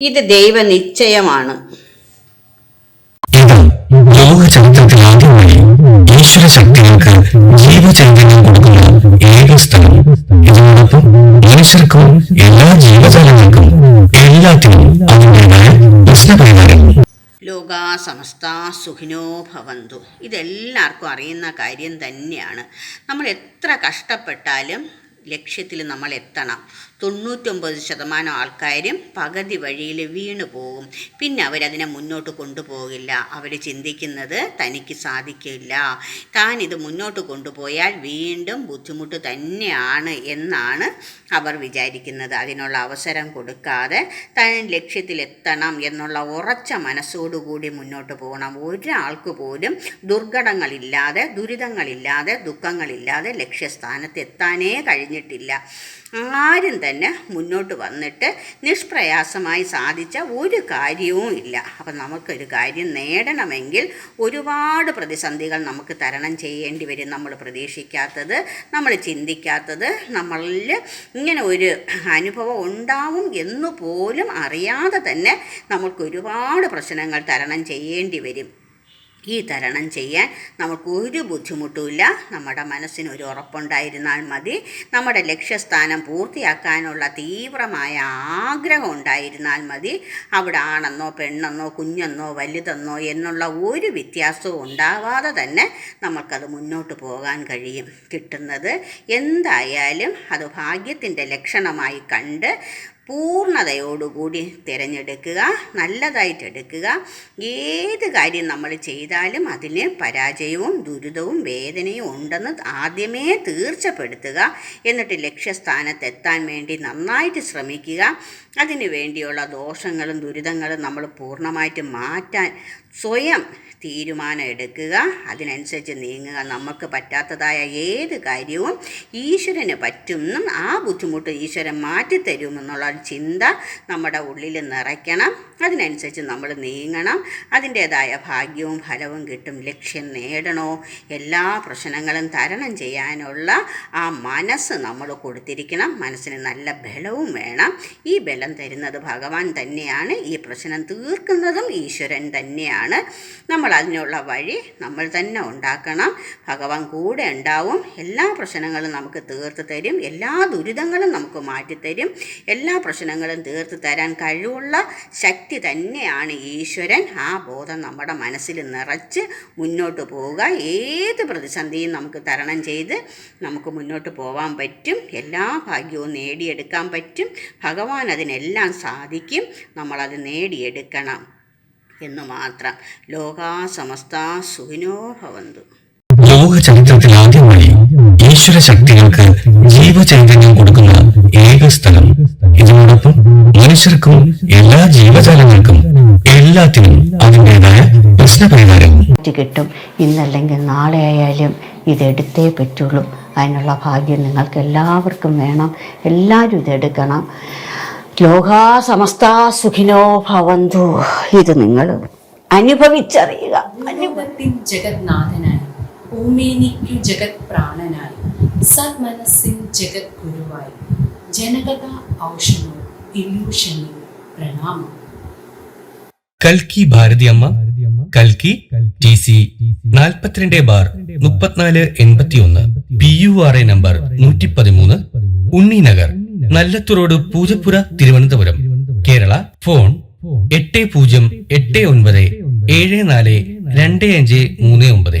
ഇത് ദൈവ നിശ്ചയമാണ് ലോക ചരിത്രത്തിൽ ആദ്യമായി ഈശ്വര ശക്തികൾക്ക് ജീവചൈതന്യം കൊടുക്കുന്ന ഏക സ്ഥലം ഇതിനോടൊപ്പം മനുഷ്യർക്കും എല്ലാ ജീവജാലങ്ങൾക്കും എല്ലാത്തിനും അതിന്റെതായ പ്രശ്നപരിഹാരം ലോകാ സമസ്ത സുഖിനോ ഭവന്തു. ഇതെല്ലാവർക്കും അറിയുന്ന കാര്യം തന്നെയാണ്. നമ്മൾ എത്ര കഷ്ടപ്പെട്ടാലും ലക്ഷ്യത്തിൽ നമ്മൾ എത്തണം തൊണ്ണൂറ്റൊമ്പത് ശതമാനം ആൾക്കാരും പകുതി വഴിയിൽ വീണു പോകും. പിന്നെ അവരതിനെ മുന്നോട്ട് കൊണ്ടുപോകില്ല. അവർ ചിന്തിക്കുന്നത് തനിക്ക് സാധിക്കില്ല. താൻ ഇത് മുന്നോട്ട് കൊണ്ടുപോയാൽ വീണ്ടും ബുദ്ധിമുട്ട് തന്നെയാണ് എന്നാണ് അവർ വിചാരിക്കുന്നത്. അതിനുള്ള അവസരം കൊടുക്കാതെ താൻ ലക്ഷ്യത്തിലെത്തണം എന്നുള്ള ഉറച്ച മനസ്സോടുകൂടി മുന്നോട്ട് പോകണം. ഒരാൾക്ക് പോലും ദുർഘടങ്ങളില്ലാതെ ദുരിതങ്ങളില്ലാതെ ദുഃഖങ്ങളില്ലാതെ ലക്ഷ്യസ്ഥാനത്ത് എത്താനേ കഴിഞ്ഞിട്ടില്ല ആരും തന്നെ മുന്നോട്ട് വന്നിട്ട് നിഷ്പ്രയാസമായി സാധിച്ച ഒരു കാര്യവും ഇല്ല. അപ്പം നമുക്കൊരു കാര്യം നേടണമെങ്കിൽ ഒരുപാട് പ്രതിസന്ധികൾ നമുക്ക് തരണം ചെയ്യേണ്ടി വരും. നമ്മൾ പ്രതീക്ഷിക്കാത്തത് നമ്മൾ ചിന്തിക്കാത്തത് നമ്മളിൽ ഇങ്ങനെ ഒരു അനുഭവം ഉണ്ടാവും എന്ന് പോലും അറിയാതെ തന്നെ നമുക്ക് ഒരുപാട് പ്രശ്നങ്ങൾ തരണം ചെയ്യേണ്ടി വരും. ഈ തരണം ചെയ്യാൻ നമുക്ക് ഒരു ബുദ്ധിമുട്ടുമില്ല. നമ്മുടെ മനസ്സിന് ഒരു ഉറപ്പുണ്ടായിരുന്നാൽ മതി. നമ്മുടെ ലക്ഷ്യസ്ഥാനം പൂർത്തിയാക്കാനുള്ള തീവ്രമായ ആഗ്രഹം ഉണ്ടായിരുന്നാൽ മതി. അവിടെ ആണെന്നോ പെണ്ണെന്നോ കുഞ്ഞെന്നോ വലുതെന്നോ എന്നുള്ള ഒരു വ്യത്യാസവും ഉണ്ടാവാതെ തന്നെ നമുക്കത് മുന്നോട്ട് പോകാൻ കഴിയും. കിട്ടുന്നത് എന്തായാലും അത് ഭാഗ്യത്തിന്റെ ലക്ഷണമായി കണ്ട് പൂർണതയോടുകൂടി തിരഞ്ഞെടുക്കുക നല്ലതായിട്ട് എടുക്കുക ഏത് കാര്യം നമ്മൾ ചെയ്താലും അതിന് പരാജയവും ദുരിതവും വേദനയും ഉണ്ടെന്ന് ആദ്യമേ തീർച്ചപ്പെടുത്തുക. എന്നിട്ട് ലക്ഷ്യസ്ഥാനത്ത് എത്താൻ വേണ്ടി നന്നായിട്ട് ശ്രമിക്കുക. അതിനു വേണ്ടിയുള്ള ദോഷങ്ങളും ദുരിതങ്ങളും നമ്മൾ പൂർണമായിട്ട് മാറ്റാൻ സ്വയം തീരുമാനം എടുക്കുക. അതിനനുസരിച്ച് നീങ്ങുക. നമുക്ക് പറ്റാത്തതായ ഏത് കാര്യവും ഈശ്വരന് പറ്റുമെന്നും ആ ബുദ്ധിമുട്ട് ഈശ്വരൻ മാറ്റിത്തരുമെന്നുള്ള ചിന്ത നമ്മുടെ ഉള്ളിൽ നിറയ്ക്കണം. അതിനനുസരിച്ച് നമ്മൾ നീങ്ങണം. അതിന്റേതായ ഭാഗ്യവും ഫലവും കിട്ടും. ലക്ഷ്യം നേടണോ? എല്ലാ പ്രശ്നങ്ങളും തരണം ചെയ്യാനുള്ള ആ മനസ്സ് നമ്മൾ കൊടുത്തിരിക്കണം. മനസ്സിന് നല്ല ബലവും വേണം. ഈ ബലം തരുന്നത് ഭഗവാൻ തന്നെയാണ്. ഈ പ്രശ്നം തീർക്കുന്നതും ഈശ്വരൻ തന്നെയാണ്. നമ്മൾ അതിനുള്ള വഴി നമ്മൾ തന്നെ ഉണ്ടാക്കണം. ഭഗവാൻ കൂടെ ഉണ്ടാവും. എല്ലാ പ്രശ്നങ്ങളും നമുക്ക് തീർത്ത് തരും. എല്ലാ ദുരിതങ്ങളും നമുക്ക് മാറ്റിത്തരും. എല്ലാ പ്രശ്നങ്ങളും തീർത്ത് തരാൻ കഴിവുള്ള ശക്തി തന്നെയാണ് ഈശ്വരൻ. ആ ബോധം നമ്മുടെ മനസ്സിൽ നിറച്ച് മുന്നോട്ട് പോവുക. ഏത് പ്രതിസന്ധിയും നമുക്ക് തരണം ചെയ്ത് നമുക്ക് മുന്നോട്ട് പോകാൻ പറ്റും. എല്ലാ ഭാഗ്യവും നേടിയെടുക്കാൻ പറ്റും. ഭഗവാൻ അതിനെല്ലാം സാധിക്കും. നമ്മളത് നേടിയെടുക്കണം എന്ന് മാത്രം. ലോകാ സമസ്ത സുഖിനോ ഭവന്തു. ലോക ചരിത്രത്തിൽ ഈശ്വര ശക്തികൾക്ക് ജീവചൈതന്യം കൊടുക്കുന്ന ഏക സ്ഥലം ഇതിനോടൊപ്പം മനുഷ്യർക്കും എല്ലാ ജീവജാലങ്ങൾക്കും എല്ലാത്തിനും അതിന്റെതായ പ്രശ്ന പരിഹാരം കിട്ടും. ഇന്നല്ലെങ്കിൽ നാളെ ആയാലും ഇതെടുത്തേ പറ്റുള്ളൂ. അതിനുള്ള ഭാഗ്യം നിങ്ങൾക്ക് എല്ലാവർക്കും വേണം. എല്ലാവരും ഇതെടുക്കണം. ലോകാ സമസ്ത സുഖിനോ ഭവന്തു. ഇത് നിങ്ങൾ അനുഭവിച്ചറിയുക. അനുഭവത്തിൻ ജഗത്നാഥനായി ഭൂമേനിക്കു ജഗത് പ്രാണനായി സന്മനസ്സിൻ ജഗത് ഗുരുവായി ഔഷധം ഇല്യൂഷനിൽ പ്രണാമം. കൽക്കി ഭാരതി അമ്മ കൽക്കി ടി സി നാൽപ്പത്തിരണ്ട് ബാർ മുപ്പത്തിനാല് എൺപത്തിയൊന്ന് P U R A number നൂറ്റി പതിമൂന്ന് ഉണ്ണി നഗർ നല്ലത്തുറോഡ് പൂജപ്പുര തിരുവനന്തപുരം. കേരള ഫോൺ എട്ട് പൂജ്യം എട്ട് ഒൻപത് ഏഴ് നാല് രണ്ട് അഞ്ച് മൂന്ന് ഒമ്പത്